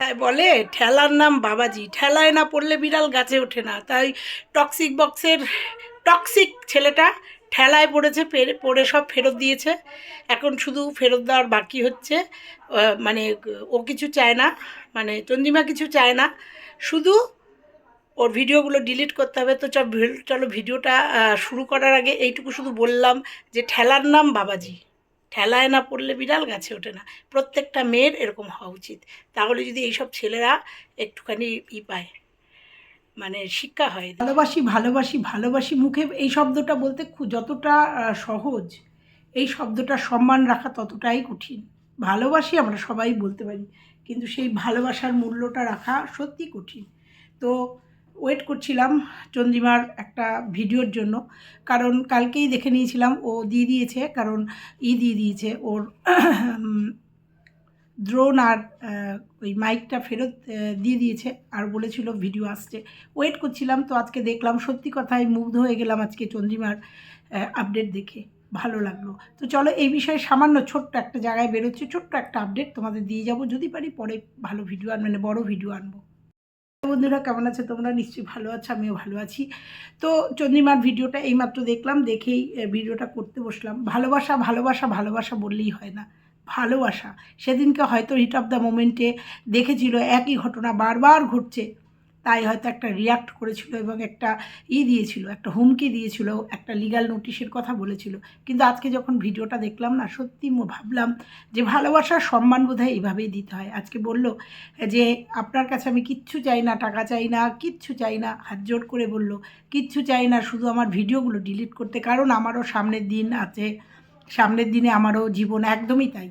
তাই বলে, ঠেলার নাম বাবাজি। ঠেলায় না পড়লে বিড়াল গাছে ওঠে না। তাই টক্সিক বক্সের টক্সিক ছেলেটা ঠেলায় পড়েছে পড়ে সব ফেরত দিয়েছে। এখন শুধু ফেরত দেওয়ার বাকি হচ্ছে। মানে ও কিছু চায় না মানে চন্দিমা কিছু চায় না। শুধু ওর ভিডিওগুলো ডিলিট করতে হবে। তো চলো ভিডিওটা শুরু করার আগে এইটুকু শুধু বললাম যে, ঠেলার নাম বাবাজি। ঠেলায় না পড়লে বিড়াল গাছে ওঠে না। প্রত্যেকটা মেয়ের এরকম হওয়া উচিত। তাহলে যদি এইসব ছেলেরা একটুখানি ই পায় মানে শিক্ষা হয়। ভালোবাসি ভালোবাসি ভালোবাসি মুখে, এই শব্দটা বলতে যতটা সহজ, এই শব্দটা সম্মান রাখা ততটাই কঠিন। ভালোবাসি আমরা সবাই বলতে পারি, কিন্তু সেই ভালোবাসার মূল্যটা রাখা সত্যি কঠিন। তো ওয়েট করছিলাম চন্দ্রিমার একটা ভিডিওর জন্য। কারণ কালকেই দেখে নিয়েছিলাম, ও দিয়ে দিয়েছে, কারণ ই দিয়ে দিয়েছে। ওর দ্রোন আর ওই মাইকটা ফেরত দিয়ে দিয়েছে, আর বলেছিল ভিডিও আসছে। ওয়েট করছিলাম, তো আজকে দেখলাম, সত্যি কথাই মুগ্ধ হয়ে গেলাম আজকে চন্দ্রিমার আপডেট দেখে। ভালো লাগল। তো চলো, এই বিষয়ে সামান্য ছোট্ট একটা জায়গায় বেরোচ্ছে, ছোট্ট একটা আপডেট তোমাদের দিয়ে যাব। যদি পারি, পরে ভালো ভিডিও আন মানে বড় ভিডিও আনব। বন্ধুরা, কেমন আছে? তোমরা নিশ্চয়ই ভালো আছো, আমিও ভালো আছি। তো চন্দ্রিমার ভিডিওটা এইমাত্র দেখলাম, দেখেই ভিডিওটা করতে বসলাম। ভালোবাসা ভালোবাসা ভালোবাসা বললেই হয় না। ভালোবাসা। সেদিনকে হয়তো হিট অফ দ্য মোমেন্টে দেখেছিল একই ঘটনা বারবার ঘটছে। তাই হয়তো একটা রিয়াক্ট করেছিল এবং একটা ই দিয়েছিল, একটা হুমকি দিয়েছিল, একটা লিগ্যাল নোটিশের কথা বলেছিল। কিন্তু আজকে যখন ভিডিওটা দেখলাম না, সত্যি ভাবলাম যে ভালোবাসার সম্মান বোধহয় এইভাবেই দিতে হয়। আজকে বলল যে, আপনার কাছে আমি কিচ্ছু চাই না, টাকা চাই না, কিচ্ছু চাই না। হাত জোর করে বলল, কিচ্ছু চাই না, শুধু আমার ভিডিওগুলো ডিলিট করতে। কারণ আমারও সামনের দিন আছে, সামনের দিনে আমারও জীবন একদমই তাই।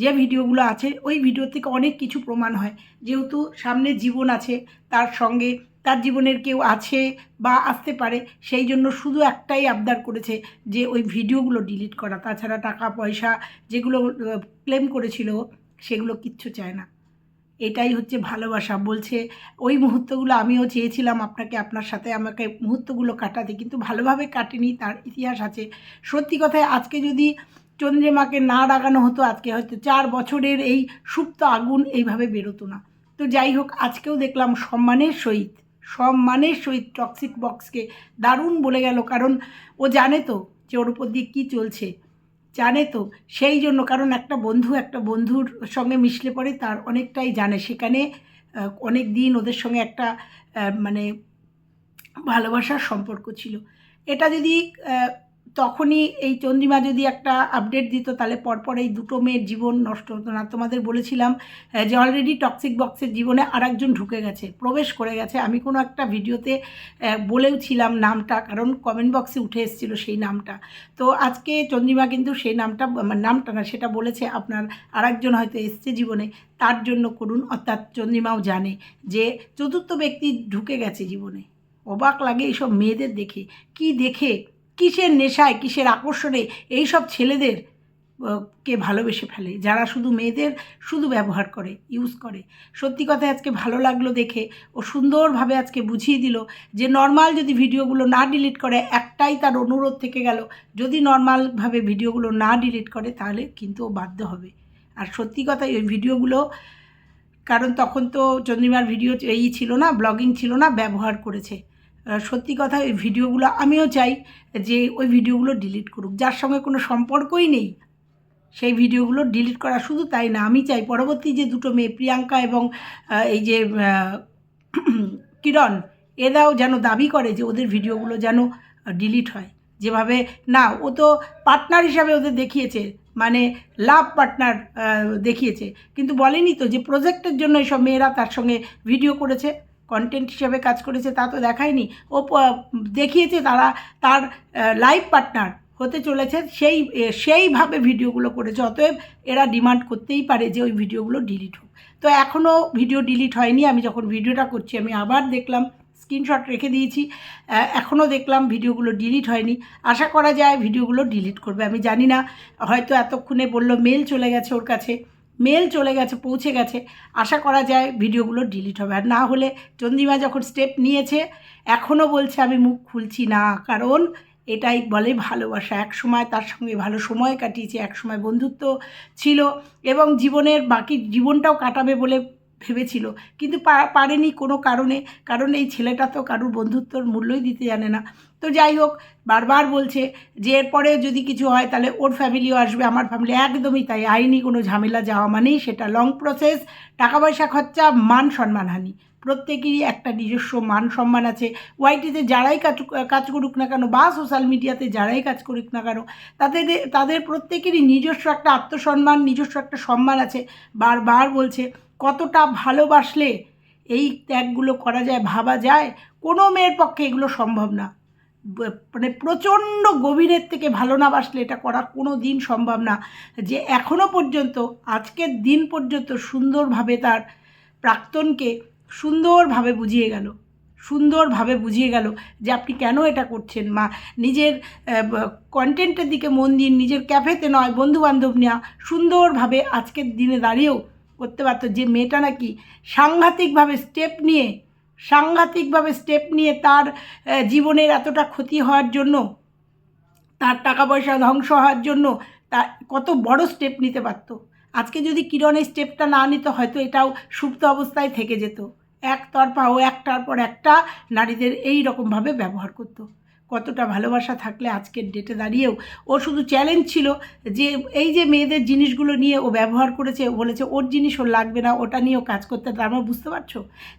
যে ভিডিওগুলো আছে, ওই ভিডিও থেকে অনেক কিছু প্রমাণ হয়। যেহেতু সামনে জীবন আছে, তার সঙ্গে তার জীবনের কেউ আছে বা আসতে পারে, সেই জন্য শুধু একটাই আবদার করেছে যে ওই ভিডিওগুলো ডিলিট করা। তাছাড়া টাকা, পয়সা যেগুলো ক্লেম করেছিল, সেগুলো কিচ্ছু চায় না। এটাই হচ্ছে ভালোবাসা। বলছে, ওই মুহূর্তগুলো আমিও চেয়েছিলাম আপনাকে, আপনার সাথে আমাকে মুহূর্তগুলো কাটাতে, কিন্তু ভালোভাবে কাটেনি, তার ইতিহাস আছে। সত্যি কথায়, আজকে যদি চন্দ্রিমাকে না রাগানো হতো আজকে, হয়তো চার বছরের এই সুপ্ত আগুন এইভাবে বেরোতো না। তো যাই হোক, আজকেও দেখলাম সম্মানের সহিত সম্মানের সহিত টক্সিক বক্সকে দারুণ বলে গেল, কারণ ও জানে তো যে ওর উপর দিয়ে কী চলছে। জানে তো সেই জন্য, কারণ একটা বন্ধু একটা বন্ধুর সঙ্গে মিশলে পরে তার অনেকটাই জানে। সেখানে অনেক দিন ওদের সঙ্গে একটা মানে ভালোবাসার সম্পর্ক ছিল। এটা যদি তখনই এই চন্দ্রিমা যদি একটা আপডেট দিত, তাহলে পরপর এই দুটো মেয়ের জীবন নষ্ট হতো না। তোমাদের বলেছিলাম যে অলরেডি টক্সিক বক্সের জীবনে আরেকজন ঢুকে গেছে, প্রবেশ করে গেছে। আমি কোনো একটা ভিডিওতে বলেও ছিলাম নামটা, কারণ কমেন্ট বক্সে উঠে এসেছিল সেই নামটা। তো আজকে চন্দ্রিমা কিন্তু সেই নামটা মানে নামটা না, সেটা বলেছে আপনার আরেকজন হয়তো এসছে জীবনে, তার জন্য করুন। অর্থাৎ চন্দ্রিমাও জানে যে চতুর্থ ব্যক্তি ঢুকে গেছে জীবনে। অবাক লাগে এইসব মেয়েদের দেখে। কি দেখে? কিসের নেশায়, কিসের আকর্ষণে এইসব ছেলেদের কে ভালোবেসে ফেলে? যারা শুধু মেয়েদের শুধু ব্যবহার করে ইউজ করে। সত্যি কথা আজকে ভালো লাগল দেখে। ও সুন্দরভাবে আজকে বুঝিয়ে দিল যে নর্মাল যদি ভিডিওগুলো না ডিলিট করে, একটাই তার অনুরোধ থেকে গেল, যদি নর্মালভাবে ভিডিওগুলো না ডিলিট করে, তাহলে কিন্তু ও বাধ্য হবে। আর সত্যি কথা ওই ভিডিওগুলো, কারণ তখন তো চন্দ্রিমার ভিডিও এই ছিল না ব্লগিং ছিল না, ব্যবহার করেছে। সত্যি কথা ওই ভিডিওগুলো আমিও চাই যে ওই ভিডিওগুলো ডিলিট করুক। যার সঙ্গে কোনো সম্পর্কই নেই, সেই ভিডিওগুলো ডিলিট করা শুধু তাই না, আমি চাই পরবর্তী যে দুটো মেয়ে, প্রিয়াঙ্কা এবং এই যে কিরণ, এরাও যেন দাবি করে যে ওদের ভিডিওগুলো যেন ডিলিট হয়। যেভাবে, না, ও তো পার্টনার হিসাবে ওদের দেখিয়েছে মানে লাভ পার্টনার দেখিয়েছে। কিন্তু বলেনি তো যে প্রজেক্টের জন্য এসব মেয়েরা তার সঙ্গে ভিডিও করেছে। কন্টেন্ট হিসাবে কাজ করেছে, তা তো দেখায়নি। ও দেখিয়েছে তারা, তার লাইভ পার্টনার হতে চলেছে, সেই সেইভাবে ভিডিওগুলো করেছে। অতএব এরা ডিমান্ড করতেই পারে যে ওই ভিডিওগুলো ডিলিট হোক। তো এখনও ভিডিও ডিলিট হয়নি, আমি যখন ভিডিওটা করছি, আমি আবার দেখলাম স্ক্রিনশট রেখে দিয়েছি এখনও দেখলাম ভিডিওগুলো ডিলিট হয়নি। আশা করা যায় ভিডিওগুলো ডিলিট করবে। আমি জানি না, হয়তো এতক্ষণে বলল মেল চলে গেছে ওর কাছে। মেল চলে গেছে, পৌঁছে গেছে। আশা করা যায় ভিডিওগুলো ডিলিট হবে। আর না হলে চন্দ্রিমা যখন স্টেপ নিয়েছে, এখনও বলছে, আমি মুখ খুলছি না। কারণ এটাই বলে ভালোবাসা। এক সময় তার সঙ্গে ভালো সময় কাটিয়েছে, এক সময় বন্ধুত্ব ছিল এবং জীবনের বাকি জীবনটাও কাটাবে বলে ভেবেছিল। কিন্তু পারেনি কোনো কারণে। কারণ এই ছেলেটা তো কারুর বন্ধুত্বর মূল্যই দিতে জানে না। তো যাই হোক, বারবার বলছে যে এরপরে যদি কিছু হয় তাহলে ওর ফ্যামিলিও আসবে, আমার ফ্যামিলি একদমই তাই, আইনি কোনো ঝামেলা যাওয়া মানেই সেটা লং প্রসেস টাকা পয়সা খরচা, মান সম্মানহানি প্রত্যেকেরই একটা নিজস্ব মান সম্মান আছে। ওয়াইটিতে যারাই কাজ কাজ করুক না কেন, বা সোশ্যাল মিডিয়াতে যারাই কাজ করুক না কেন, তাদের তাদের প্রত্যেকেরই নিজস্ব একটা আত্মসম্মান, নিজস্ব একটা সম্মান আছে। বারবার বলছে কতটা ভালোবাসলে এই ত্যাগগুলো করা যায়, ভাবা যায়? কোনো মেয়ের পক্ষে এগুলো সম্ভব না। মানে প্রচণ্ড গভীরের থেকে ভালো না বাসলে এটা করা কোনো দিন সম্ভব না। যে এখনও পর্যন্ত, আজকের দিন পর্যন্ত সুন্দরভাবে তার প্রাক্তনকে সুন্দরভাবে বুঝিয়ে গেল। সুন্দরভাবে বুঝিয়ে গেল যে আপনি কেন এটা করছেন। মা, নিজের কন্টেন্টের দিকে মন দিন, নিজের ক্যাফেতে নয়, বন্ধুবান্ধব নেওয়া সুন্দরভাবে আজকের দিনে দাঁড়িয়েও করতে পারতো। যে মেয়েটা নাকি সাংঘাতিকভাবে স্টেপ নিয়ে, সাংঘাতিকভাবে স্টেপ নিয়ে তার জীবনের এতটা ক্ষতি হওয়ার জন্য, তার টাকা পয়সা ধ্বংস হওয়ার জন্য তা কত বড় স্টেপ নিতে পারতো। আজকে যদি কিরণ এই স্টেপটা না নিত হয়তো এটাও সুপ্ত অবস্থায় থেকে যেত। একতরফা ও একটার পর একটা নারীদের এই রকমভাবে ব্যবহার করতো। কতটা ভালোবাসা থাকলে আজকের ডেটে দাঁড়িয়েও। ও শুধু চ্যালেঞ্জ ছিল যে এই যে মেয়েদের জিনিসগুলো নিয়ে ও ব্যবহার করেছে, ও বলেছে ওর জিনিস ওর লাগবে না, ওটা নিয়েও কাজ করতে তার মানে বুঝতে পারছ?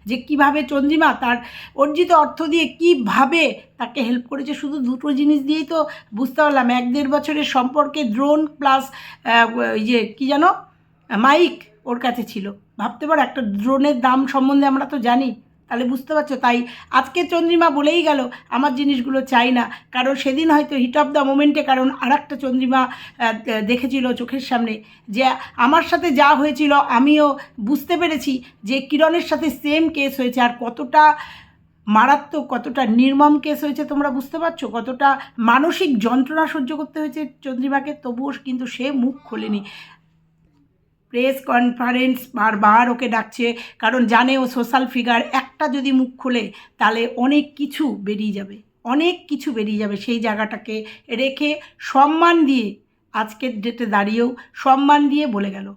যে কীভাবে চন্দ্রিমা তার অর্জিত অর্থ দিয়ে কীভাবে তাকে হেল্প করেছে, শুধু দুটো জিনিস দিয়েই তো বুঝতে পারলাম। এক দেড় বছরের সম্পর্কে ড্রোন প্লাস ইয়ে কী জানো? মাইক ওর কাছে ছিল। ভাবতে পারো, একটা ড্রোনের দাম সম্বন্ধে আমরা তো জানি, তাহলে বুঝতে পারছ? তাই আজকে চন্দ্রিমা বলেই গেল, আমার জিনিসগুলো চাই না। কারণ সেদিন হয়তো হিট অফ দ্য মোমেন্টে কারণ আর একটা চন্দ্রিমা দেখেছিল চোখের সামনে, যে আমার সাথে যা হয়েছিল আমিও বুঝতে পেরেছি যে কিরণের সাথে সেম কেস হয়েছে। আর কতটা মারাত্মক, কতটা নির্মম কেস হয়েছে তোমরা বুঝতে পারছ? কতটা মানসিক যন্ত্রণা সহ্য করতে হয়েছে চন্দ্রিমাকে, তবুও কিন্তু সে মুখ খোলেনি। প্রেস কনফারেন্স বারবার ওকে ডাকছে, কারণ জানে ও সোশ্যাল ফিগার একটা যদি মুখ খোলে, তাহলে অনেক কিছু বেরিয়ে যাবে। অনেক কিছু বেরিয়ে যাবে সেই জায়গাটাকে রেখে সম্মান দিয়ে আজকের ডেটে দাঁড়িয়েও সম্মান দিয়ে বলে গেল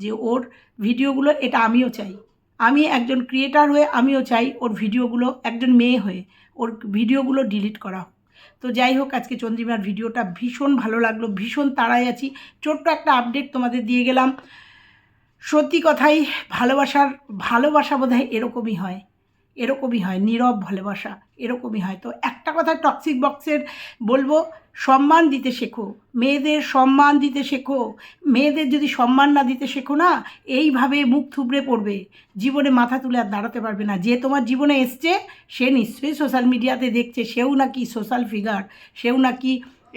যে ওর ভিডিওগুলো, এটা আমিও চাই। আমি একজন ক্রিয়েটার হয়ে আমিও চাই ওর ভিডিওগুলো একজন মেয়ে হয়ে ওর ভিডিওগুলো ডিলিট করা হোক। তো যাই হোক, আজকে চন্দ্রিমার ভিডিওটা ভীষণ ভালো লাগল, ভীষণ তাড়াই আছি। ছোট্ট একটা আপডেট তোমাদের দিয়ে গেলাম। সত্যি কথাই ভালোবাসার, ভালোবাসা বোধহয় এরকমই হয়। এরকমই হয়, নীরব ভালোবাসা এরকমই হয়। তো একটা কথা টক্সিক বক্সের বলব, সম্মান দিতে শেখো। মেয়েদের সম্মান দিতে শেখো। মেয়েদের যদি সম্মান না দিতে শেখো না, এইভাবে মুখ থুবড়ে পড়বে। জীবনে মাথা তুলে আর দাঁড়াতে পারবে না। যে তোমার জীবনে এসছে, সে নিশ্চয়ই সোশ্যাল মিডিয়াতে দেখছে। সেও নাকি সোশ্যাল ফিগার সেও নাকি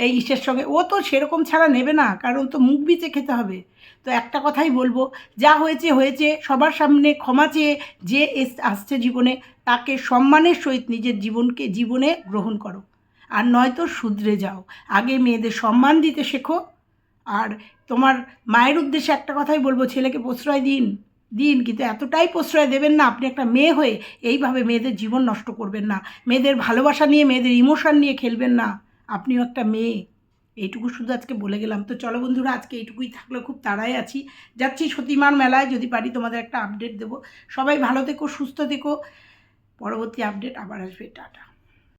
এই ইসের সঙ্গে। ও তো সেরকম ছাড়া নেবে না, কারণ তো মুখ বিচে খেতে হবে। তো একটা কথাই বলব, যা হয়েছে হয়েছে, সবার সামনে ক্ষমা চেয়ে যে এস- আসছে জীবনে, তাকে সম্মানের সহিত নিজের জীবনকে, জীবনে গ্রহণ করো। আর নয়তো শুধরে যাও। আগে মেয়েদের সম্মান দিতে শেখো। আর তোমার মায়ের উদ্দেশ্যে একটা কথাই বলব, ছেলেকে প্রশ্রয় দিন। দিন, কিন্তু এতটাই প্রশ্রয় দেবেন না, আপনি একটা মেয়ে হয়ে এইভাবে মেয়েদের জীবন নষ্ট করবেন না। মেয়েদের ভালোবাসা নিয়ে, মেয়েদের ইমোশন নিয়ে খেলবেন না। আপনিও একটা মেয়ে। এইটুকু শুধু আজকে বলে গেলাম। তো চলো বন্ধুরা, আজকে এইটুকুই থাকলে, খুব তাড়াই আছি। যাচ্ছি সতীমার মেলায়, যদি পারি তোমাদের একটা আপডেট দেবো। সবাই ভালো থেকো, সুস্থ থেকো। পরবর্তী আপডেট আবার আসবে, টাটা।